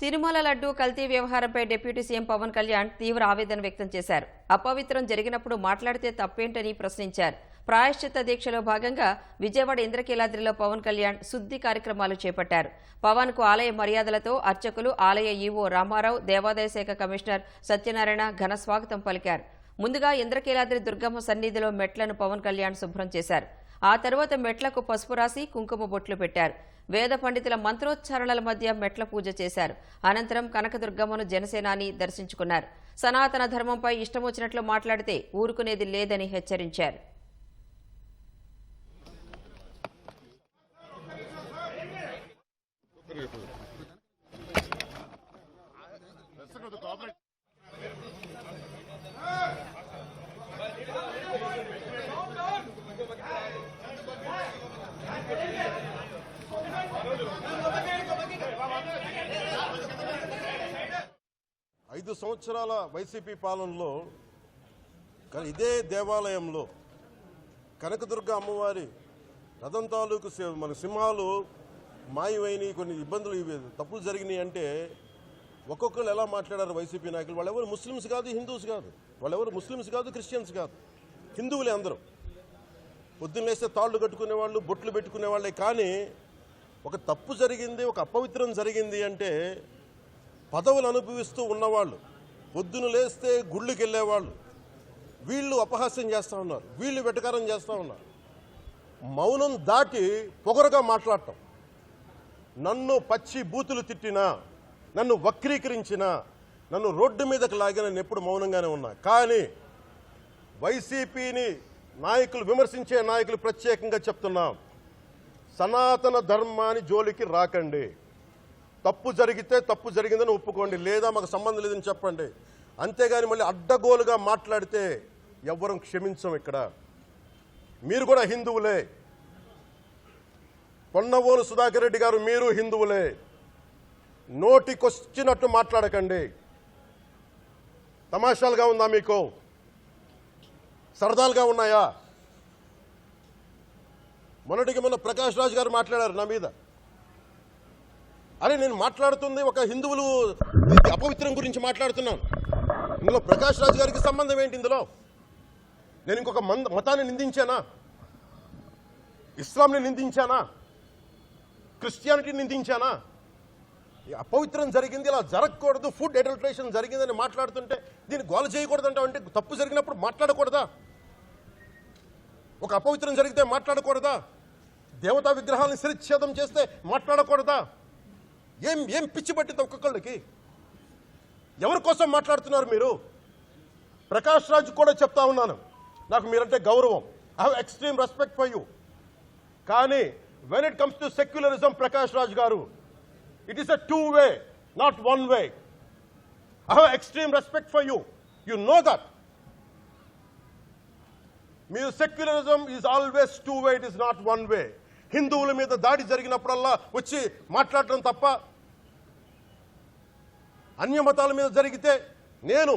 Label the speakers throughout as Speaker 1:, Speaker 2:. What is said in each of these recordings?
Speaker 1: తిరుమల లడ్డు కల్తీ వ్యవహారంపై deputy CM Pawan Kalyan తీవ్ర ఆవేదన వ్యక్తం చేశారు. అపవిత్రం జరిగినప్పుడు మాట్లాడితే తప్పేంటని ప్రశ్నించారు. ప్రాయశ్చిత్త దీక్షలో భాగంగా విజయవాడ ఇంద్రకీలాద్రిలో పవన్ కళ్యాణ్ శుద్ధి కార్యక్రమాలు చేపట్టారు. పవన్కు ఆలయ మర్యాదలతో అర్చకులు ఆలయ ఈవో రామారావు దేవాదాయ శాఖ కమిషనర్ సత్యనారాయణ ఘన స్వాగతం పలికారు. ముందుగా ఇంద్రకీలాద్రి దుర్గమ్మ సన్నిధిలో మెట్లను పవన్ కళ్యాణ్ శుభ్రం చేశారు. ఆ తర్వాత మెట్లకు పసుపు రాసి కుంకుమ బొట్లు పెట్టారు. వేద పండితుల మంత్రోచ్చారణల మధ్య మెట్ల పూజ చేశారు. అనంతరం కనకదుర్గమ్మను జనసేనాని దర్శించుకున్నారు. సనాతన ధర్మంపై ఇష్టమొచ్చినట్లు మాట్లాడితే ఊరుకునేది లేదని హెచ్చరించారు.
Speaker 2: ఐదు సంవత్సరాల వైసీపీ పాలనలో ఇదే దేవాలయంలో కనకదుర్గ అమ్మవారి రథం తాలూకు సి- మన సింహాలు మాయమైనవి కొన్ని ఇబ్బందులు తప్పులు జరిగినాయి అంటే ఒక్కొక్కరు ఎలా మాట్లాడారు వైసీపీ నాయకులు? వాళ్ళెవరు ముస్లిమ్స్ కాదు హిందూస్ కాదు. వాళ్ళెవరు ముస్లిమ్స్ కాదు క్రిస్టియన్స్ కాదు. హిందువులే అందరూ. పొద్దున్న లేస్తే తాళ్ళు కట్టుకునే వాళ్ళు బొట్లు పెట్టుకునే వాళ్ళే కానీ ఒక తప్పు జరిగింది ఒక అపవిత్రం జరిగింది అంటే పదవులు అనుభవిస్తూ ఉన్నవాళ్ళు పొద్దున లేస్తే గుళ్ళకి వెళ్ళేవాళ్ళు వీళ్ళు అపహాస్యం చేస్తూ ఉన్నారు వీళ్ళు వెటకారం చేస్తూ ఉన్నారు. మౌనం దాటి పొగరుగా మాట్లాడటం. నన్ను పచ్చి బూతులు తిట్టినా నన్ను వక్రీకరించినా నన్ను రోడ్డు మీదకి లాగిన నేను ఎప్పుడు మౌనంగానే ఉన్నా. కానీ వైసీపీని నాయకులు విమర్శించే నాయకులు ప్రత్యేకంగా చెప్తున్నాం. సనాతన ధర్మాన్ని జోలికి రాకండి. తప్పు జరిగితే తప్పు జరిగిందని ఒప్పుకోండి. లేదా మాకు సంబంధం లేదని చెప్పండి. అంతేగాని మళ్ళీ అడ్డగోలుగా మాట్లాడితే ఎవ్వరం క్షమించం ఇక్కడ. మీరు కూడా హిందువులే. పొన్నవోలు సుధాకర్ రెడ్డి గారు మీరు హిందువులే. నోటికొచ్చినట్టు మాట్లాడకండి. తమాషాలుగా ఉందా మీకు? సరదాలుగా ఉన్నాయా? మొన్నటికి మొన్న ప్రకాష్ రాజ్ గారు మాట్లాడారు నా మీద. అరే నేను మాట్లాడుతుంది ఒక హిందువులు అపవిత్రం గురించి మాట్లాడుతున్నాను. ఇందులో ప్రకాష్ రాజ్ గారికి సంబంధం ఏంటి ఇందులో? నేను ఇంకొక మంద మతాన్ని నిందించానా? ఇస్లాంని నిందించానా? క్రిస్టియానిటీని నిందించానా? ఈ అపవిత్రం జరిగింది ఇలా జరగకూడదు ఫుడ్ అడల్ట్రేషన్ జరిగిందని మాట్లాడుతుంటే దీన్ని గోల చేయకూడదు అంటే తప్పు జరిగినప్పుడు మాట్లాడకూడదా? ఒక అపవిత్రం జరిగితే మాట్లాడకూడదా? దేవతా విగ్రహాలను శిరిచ్ఛేదం చేస్తే మాట్లాడకూడదా? ఏం ఏం పిచ్చి పట్టింది ఒక్కొక్కళ్ళకి ఎవరి కోసం మాట్లాడుతున్నారు మీరు? ప్రకాష్ రాజ్ కూడా చెప్తా ఉన్నాను. నాకు మీరంటే గౌరవం. I have extreme respect for you కానీ when it comes to secularism Prakash Raj garu it is a two way not one way I have extreme respect for you you know that మీరు secularism is always two way it is not one way హిందువుల మీద దాడి జరిగినప్పుడల్లా వచ్చి మాట్లాడటం తప్ప అన్య మతాల మీద జరిగితే నేను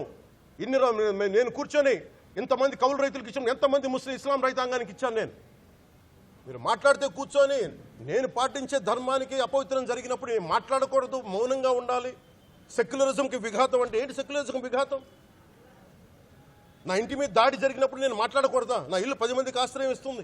Speaker 2: ఇన్ని నేను కూర్చొని ఇంతమంది కౌలు రైతులకు ఇచ్చాను ఎంతమంది ముస్లిం ఇస్లాం రైతాంగానికి ఇచ్చాను నేను. మీరు మాట్లాడితే కూర్చొని నేను పాటించే ధర్మానికి అపవిత్రం జరిగినప్పుడు నేను మాట్లాడకూడదు మౌనంగా ఉండాలి. సెక్యులరిజంకి విఘాతం అంటే ఏంటి సెక్యులరిజంకి విఘాతం? నా ఇంటి మీద దాడి జరిగినప్పుడు నేను మాట్లాడకూడదా? నా ఇల్లు పది మందికి ఆశ్రయం ఇస్తుంది.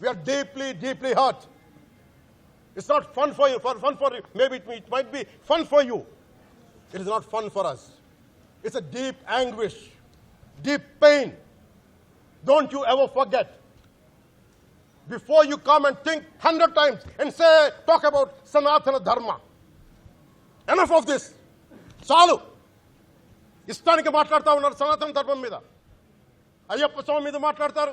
Speaker 2: We are deeply, deeply hurt. It's not fun for you, for fun for you. Maybe it, it might be fun for you. It is not fun for us. It's a deep anguish, deep pain. Don't you ever forget. Before you come and think hundred times and say, talk about Sanatana Dharma. Enough of this. చాలు ఇష్టానికి మాట్లాడుతూ ఉన్నారు సనాతన ధర్మం మీద అయ్యప్ప స్వామి మీద మాట్లాడతారు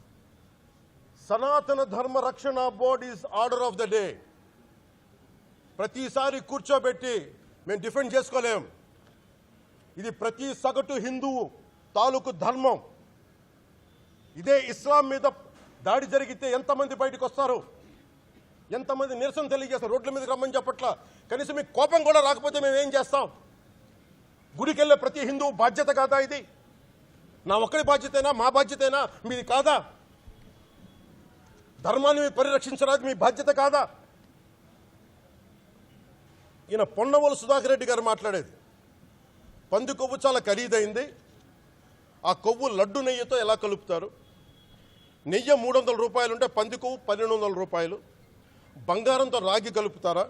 Speaker 2: Sanatana Dharma Rakshana board is order of the day. ప్రతిసారి కూర్చోబెట్టి మేము డిఫెండ్ చేసుకోలేం. ఇది ప్రతి సగటు హిందువు తాలూకు ధర్మం. ఇదే ఇస్లాం మీద దాడి జరిగితే ఎంతమంది బయటకు వస్తారు ఎంతమంది నిరసన తెలియజేస్తారు? రోడ్ల మీద రమ్మని చెప్పట్ల? కనీసం మీకు కోపం కూడా రాకపోతే మేము ఏం చేస్తాం? గుడికెళ్ళే ప్రతి హిందువు బాధ్యత కాదా ఇది? నా ఒక్కడి బాధ్యతేనా? మా బాధ్యతేనా? మీది కాదా? ధర్మాన్ని మీరు పరిరక్షించడానికి మీ బాధ్యత కాదా? ఈయన పొన్నవోలు సుధాకర్ రెడ్డి గారు మాట్లాడేది. పంది కొవ్వు చాలా ఖరీదైంది. ఆ కొవ్వు లడ్డు నెయ్యితో ఎలా కలుపుతారు? నెయ్యి మూడు వందల రూపాయలు ఉంటే పంది కొవ్వు పన్నెండు వందల రూపాయలు. బంగారంతో రాగి కలుపుతారా?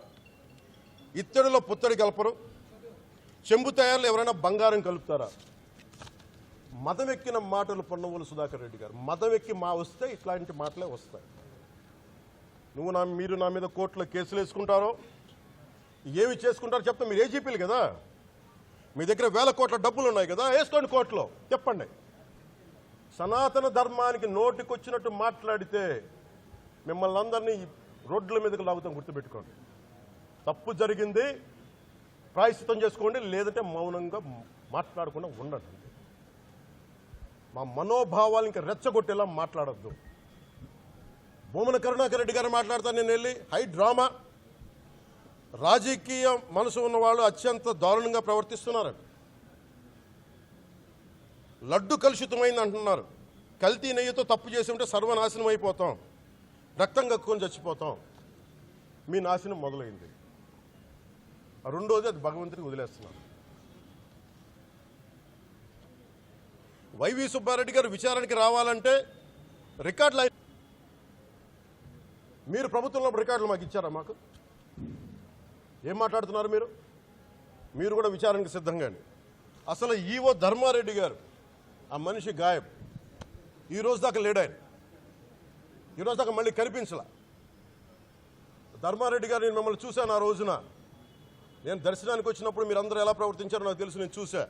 Speaker 2: ఇత్తడిలో పుత్తడి కలపరు. చెంబు తయారులో ఎవరైనా బంగారం కలుపుతారా? మదం ఎక్కిన మాటలు పొన్నవోలు సుధాకర్ రెడ్డి గారు. మదం ఎక్కి మా వస్తే ఇట్లాంటి మాటలే వస్తాయి. నువ్వు నా మీరు నా మీద కోర్టులో కేసులు వేసుకుంటారో ఏమి చేసుకుంటారో చెప్తే. మీరు ఏజీపీలు కదా? మీ దగ్గర వేల కోట్ల డబ్బులు ఉన్నాయి కదా? వేసుకోండి కోర్టులో. చెప్పండి. సనాతన ధర్మానికి నోటికొచ్చినట్టు మాట్లాడితే మిమ్మల్ని అందరినీ రోడ్ల మీదకి లాగుతాం గుర్తుపెట్టుకోండి. తప్పు జరిగింది ప్రాయశ్చితం చేసుకోండి లేదంటే మౌనంగా మాట్లాడకుండా ఉండండి మా మనోభావాలు ఇంకా రెచ్చగొట్టేలా మాట్లాడద్దు. భూమన కరుణాకర్ రెడ్డి గారు మాట్లాడతాను నేను వెళ్ళి. High drama. రాజకీయ మనసు ఉన్న వాళ్ళు అత్యంత దారుణంగా ప్రవర్తిస్తున్నారు. లడ్డు కలుషితమైంది అంటున్నారు. కల్తీ నెయ్యితో తప్పు చేసి ఉంటే సర్వనాశనం అయిపోతాం. రక్తం కక్కుని చచ్చిపోతాం. మీ నాశనం మొదలైంది. ఆ రెండోది అది భగవంతుడికి వదిలేస్తున్నాను వైవి సుబ్బారెడ్డి గారు విచారణకి రావాలంటే రికార్డులు మీరు ప్రభుత్వంలో రికార్డులు మాకు ఇచ్చారా మాకు? ఏం మాట్లాడుతున్నారు మీరు? మీరు కూడా విచారణకు సిద్ధంగాని అసలు ఈవో ధర్మారెడ్డి గారు ఆ మనిషి గాయం ఈ రోజు దాకా లేడు ఆయన. ఈ రోజు దాకా మళ్ళీ కనిపించలా. ధర్మారెడ్డి గారు నేను మిమ్మల్ని చూశాను ఆ రోజున. నేను దర్శనానికి వచ్చినప్పుడు మీరు అందరూ ఎలా ప్రవర్తించారో నాకు తెలుసు నేను చూశా.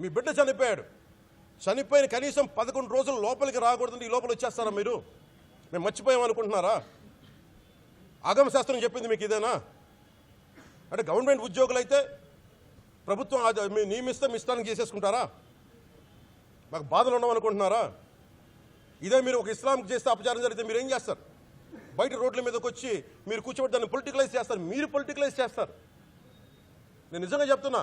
Speaker 2: మీ బిడ్డ చనిపోయాడు. చనిపోయిన కనీసం పదకొండు రోజులు లోపలికి రాకూడదంటే ఈ లోపల వచ్చేస్తారా మీరు? మేము మర్చిపోయాం అనుకుంటున్నారా? ఆగమ శాస్త్రం చెప్పింది మీకు ఇదేనా? అంటే గవర్నమెంట్ ఉద్యోగులు అయితే ప్రభుత్వం అది మీ నియమిస్తే మీ ఇష్టానికి చేసేసుకుంటారా? మాకు బాధలు ఉండవనుకుంటున్నారా ఇదే మీరు ఒక ఇస్లాంకి చేస్తే అపచారం జరిగితే మీరు ఏం చేస్తారు? బయట రోడ్ల మీదకి వచ్చి మీరు కూర్చోబెట్టి దాన్ని పొలిటికలైజ్ చేస్తారు. మీరు పొలిటికలైజ్ చేస్తారు. నేను నిజంగా చెప్తున్నా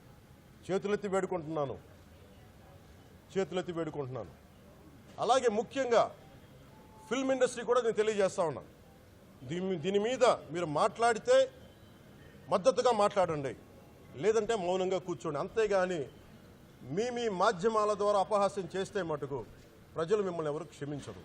Speaker 2: చేతులెత్తి వేడుకుంటున్నాను. చేతులెత్తి వేడుకుంటున్నాను. అలాగే ముఖ్యంగా ఫిల్మ్ ఇండస్ట్రీ కూడా నేను తెలియజేస్తా ఉన్నాను దీని దీని మీద మీరు మాట్లాడితే మద్దతుగా మాట్లాడండి. లేదంటే మౌనంగా కూర్చోండి. అంతేగాని మీ మీ మాధ్యమాల ద్వారా అపహాస్యం చేస్తే మటుకు ప్రజలు మిమ్మల్ని ఎవరు క్షమించరు.